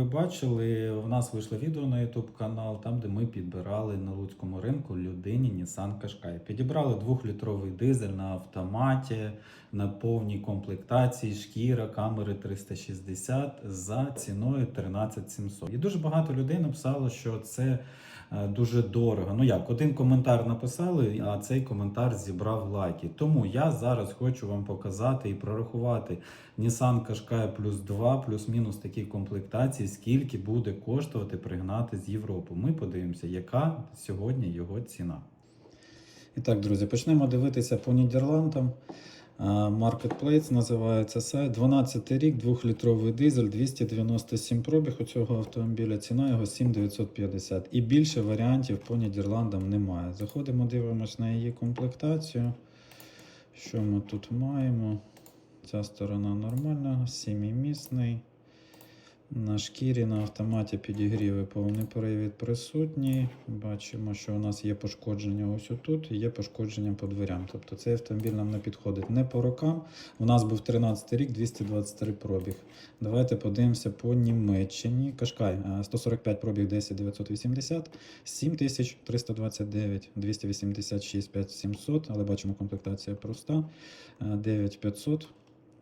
Ви бачили, у нас вийшло відео на YouTube канал, там де ми підбирали на луцькому ринку людині Nissan Qashqai. Підібрали двохлітровий дизель на автоматі, на повній комплектації, шкіра, камери 360 за ціною 13700. І дуже багато людей написало, що це е, дуже дорого. Ну як, один коментар написали, а цей коментар зібрав лайки. Тому я зараз хочу вам показати і прорахувати Nissan Qashqai плюс 2, плюс-мінус такі комплектації, скільки буде коштувати пригнати з Європи. Ми подивимося, яка сьогодні його ціна. І так, друзі, почнемо дивитися по Нідерландам. Marketplace називається сайт. 12 рік, 2-літровий дизель, 297 пробіг у цього автомобіля. Ціна його 7950. І більше варіантів по Нідерландам немає. Заходимо, дивимося на її комплектацію. Що ми тут маємо? Ця сторона нормальна, сімімісний. На шкірі на автоматі підігріви повний привід присутній. Бачимо, що у нас є пошкодження ось отут і є пошкодження по дверям. Тобто цей автомобіль нам не підходить не по рокам. У нас був 13 рік, 223 пробіг. Давайте подивимося по Німеччині. Кашкай е, 145 пробіг 10 980, 7329, 286 5700, але бачимо комплектація проста. Е, 9500,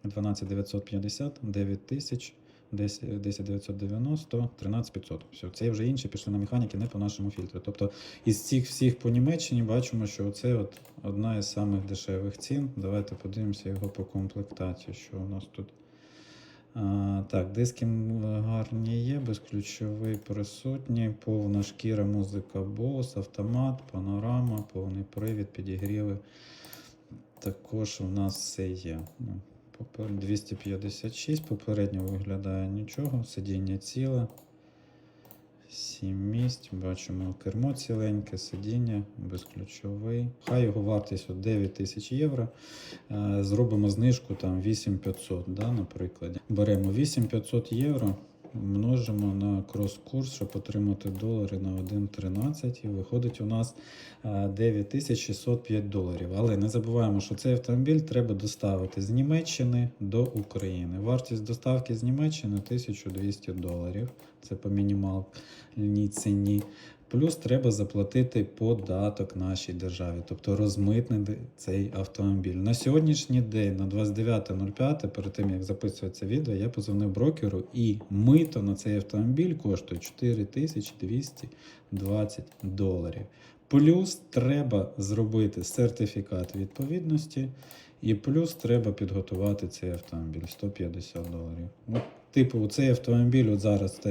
12950, 9000. 10 10990, 13500. Все, це вже інші пішли на механіки, не по нашому фільтру. Тобто із цих всіх по Німеччині бачимо, що це от одна із самих дешевих цін. Давайте подивимося його по комплектації, що у нас тут. А, так, диски гарні є, безключовий присутній, повна шкіра, музика Bose, автомат, панорама, повний привід, підігріви. Також у нас все є. Ну, Попер 256, попередньо виглядає нічого, сидіння ціле. 7 місць, бачимо кермо ціленьке, сидіння, безключовий. Хай його вартість от 9 тисяч євро. Е, Зробимо знижку там 8500, да, наприклад. Беремо 8500 євро, множимо на крос-курс, щоб отримати долари на 1,13 і виходить у нас е, 9605 доларів. Але не забуваємо, що цей автомобіль треба доставити з Німеччини до України. Вартість доставки з Німеччини 1200 доларів. Це по мінімальній ціні. Плюс треба заплатити податок нашій державі, тобто розмитнити цей автомобіль. На сьогоднішній день, на 29.05, перед тим як записувати це відео, я позвонив брокеру, і мито на цей автомобіль коштує 4220 доларів. Плюс треба зробити сертифікат відповідності, і плюс треба підготувати цей автомобіль 150 доларів. От, типу, цей автомобіль от зараз теж